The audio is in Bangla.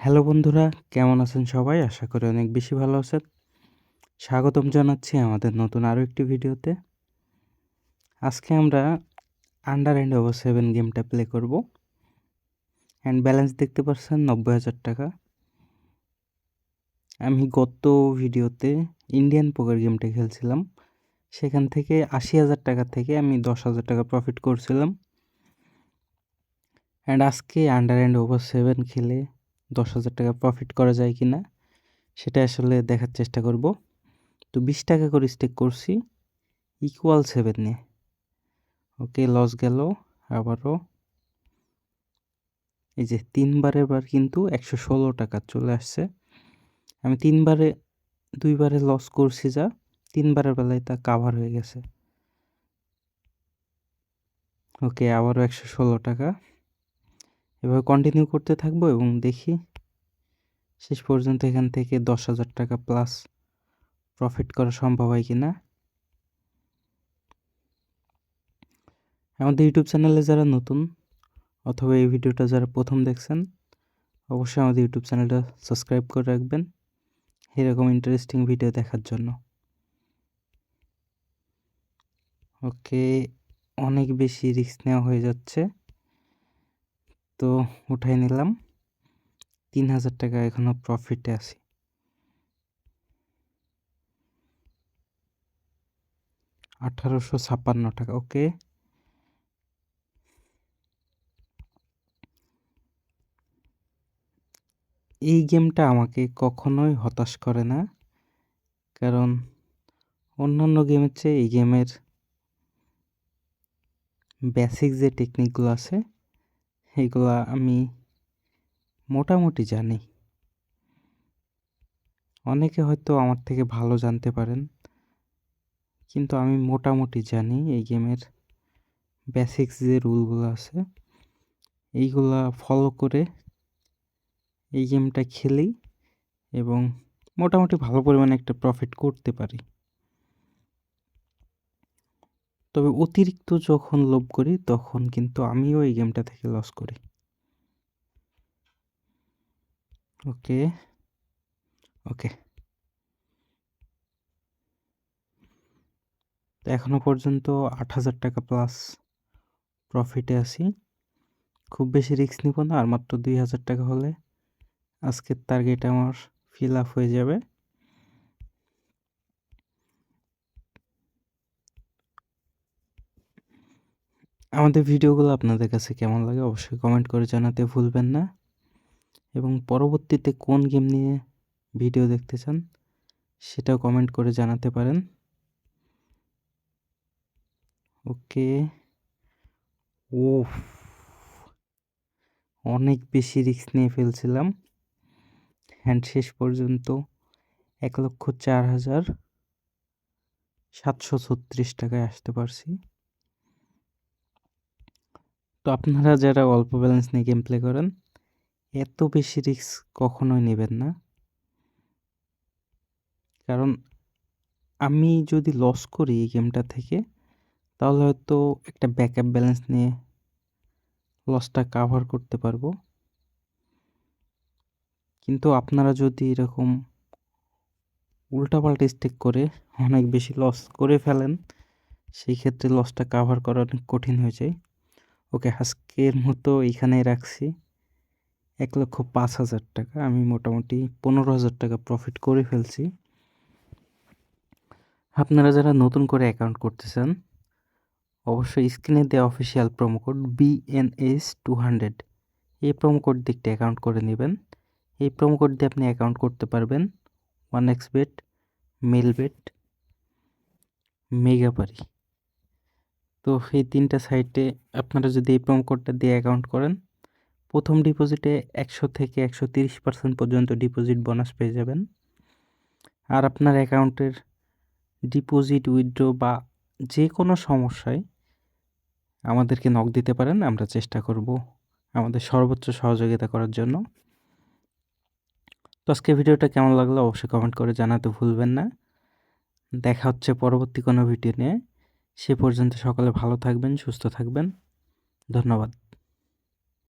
হ্যালো বন্ধুরা, কেমন আছেন সবাই? আশা করি অনেক বেশি ভালো আছেন। স্বাগতম জানাচ্ছি আমাদের নতুন আরও একটি ভিডিওতে। আজকে আমরা আন্ডার অ্যান্ড ওভার সেভেন গেমটা প্লে করব। অ্যান্ড ব্যালেন্স দেখতে পাচ্ছেন নব্বই হাজার টাকা। আমি গত ভিডিওতে ইন্ডিয়ান পোকার গেমটা খেলছিলাম। সেখান থেকে আশি হাজার টাকা থেকে আমি দশ হাজার টাকা প্রফিট করছিলাম। অ্যান্ড আজকে আন্ডার অ্যান্ড ওভার সেভেন খেলে দশ হাজার টাকা প্রফিট করা যায় কি না সেটা আসলে দেখার চেষ্টা করব। তো বিশ টাকা করে স্টেক করছি ইকুয়াল সেভেনে ওকে লস গেল, আবারও। এই যে তিনবারের বার কিন্তু একশো ষোলো টাকা চলে আসছে। আমি তিনবারে, দুইবারে লস করছি যা, তিনবারের বেলায় তা কাভার হয়ে গেছে। ওকে আবারও একশো ষোলো টাকা। এভাবে কন্টিনিউ করতে থাকব এবং দেখি শেষ পর্যন্ত এখান থেকে দশ হাজার টাকা প্লাস প্রফিট করা সম্ভব হয় কি না আমাদের ইউটিউব চ্যানেলে যারা নতুন অথবা এই ভিডিওটা যারা প্রথম দেখছেন, অবশ্যই আমাদের ইউটিউব চ্যানেলটা সাবস্ক্রাইব করে রাখবেন। এরকম ইন্টারেস্টিং ভিডিও দেখার জন্য। ওকে অনেক বেশি রিস্ক নেওয়া হয়ে যাচ্ছে। তো উঠাই নিলাম। তিন হাজার টাকা এখনও প্রফিটে আছি। আঠারোশো ছাপ্পান্ন টাকা, ওকে। এই গেমটা আমাকে কখনোই হতাশ করে না। কারণ অন্যান্য গেমের চেয়ে এই গেমের বেসিক যে টেকনিকগুলো আছে এগুলো আমি মোটামুটি জানি। অনেকে হয়তো আমার থেকে ভালো জানতে পারেন, কিন্তু আমি মোটামুটি জানি এই গেমের বেসিক্স যে রুলগুলো আছে, এইগুলা ফলো করে এই গেমটা খেলি এবং মোটামুটি ভালো পরিমাণে একটা প্রফিট করতে পারি। তবে অতিরিক্ত যখন লোভ করি, তখন কিন্তু আমিও এই গেমটা থেকে লস করি। ওকে ওকে তো এখনও পর্যন্ত আট হাজার টাকা প্লাস প্রফিটে আছি। খুব বেশি রিস্ক নিব না, আর মাত্র দুই হাজার টাকা হলে আজকের টার্গেট আমার ফিল আপ হয়ে যাবে। আমাদের ভিডিওগুলো আপনাদের কাছে কেমন লাগে অবশ্যই কমেন্ট করে জানাতে ভুলবেন না। এবং পরবর্তীতে কোন গেম নিয়ে ভিডিও দেখতে চান, সেটাও কমেন্ট করে জানাতে পারেন। ওকে ও অনেক বেশি রিস্ক নিয়ে ফেলছিলাম। হ্যান্ড শেষ পর্যন্ত এক লক্ষ চার হাজার সাতশো ছত্রিশ টাকায় আসতে পারছি। তো আপনারা যারা অল্প ব্যালেন্স নিয়ে গেম প্লে করেন, এত বেশি রিস্ক কখনোই নেবেন না। কারণ আমি যদি লস করি এই গেমটা থেকে, তাহলে হয়তো একটা ব্যাকআপ ব্যালেন্স নিয়ে লসটা কাভার করতে পারব। কিন্তু আপনারা যদি এরকম উল্টাপাল্টা স্টেক করে অনেক বেশি লস করে ফেলেন, সেই ক্ষেত্রে লসটা কাভার করা অনেক কঠিন হয়ে যায়। ওকে আজকের মতো এইখানেই রাখছি। এক লক্ষ পাঁচ হাজার টাকা। আমি মোটামুটি পনেরো হাজার টাকা প্রফিট করে ফেলছি। আপনারা যারা নতুন করে অ্যাকাউন্ট করতে চান অবশ্যই স্ক্রিনে দেওয়া official promo code BNS two hundred এই প্রোমো কোড দিয়ে একটি অ্যাকাউন্ট করে নেবেন। এই প্রোমো কোড দিয়ে আপনি অ্যাকাউন্ট করতে পারবেন one X bet Melbet Megapari তো এই তিনটা সাইটে আপনারা যদি এই প্রোমো কোডটা দিয়ে অ্যাকাউন্ট করেন, প্রথম ডিপোজিটে একশো থেকে একশো তিরিশ পার্সেন্ট পর্যন্ত ডিপোজিট বোনাস পেয়ে যাবেন। আর আপনার অ্যাকাউন্টের ডিপোজিট উইথড্র বা যে কোনো সমস্যায় আমাদেরকে নক দিতে পারেন, আমরা চেষ্টা করব আমাদের সর্বোচ্চ সহযোগিতা করার জন্য। তো আজকে ভিডিওটা কেমন লাগল অবশ্যই কমেন্ট করে জানাতে ভুলবেন না। দেখা হচ্ছে পরবর্তী কোনো ভিডিও নিয়ে। সে পর্যন্ত সকলে ভালো থাকবেন সুস্থ থাকবেন। ধন্যবাদ।